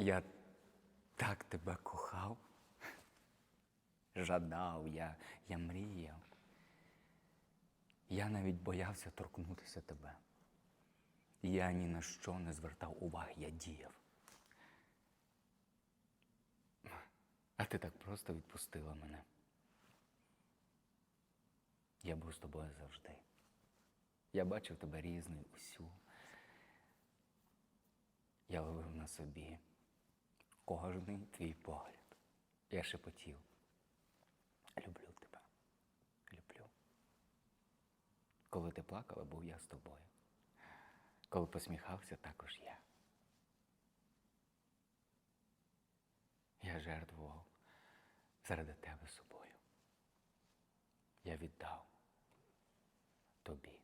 Я так тебе кохав, жадав, я, я мріяв. Я навіть боявся торкнутися тебе. Я ні на що не звертав уваги, я діяв. А ти так просто відпустила мене. Я був з тобою завжди. Я бачив тебе різною усю. Я ловив на собі кожний твій погляд. Я шепотів. Люблю тебе. Люблю. Коли ти плакала, був я з тобою. Коли посміхався, також я. Я жертвував заради тебе собою. Я віддав тобі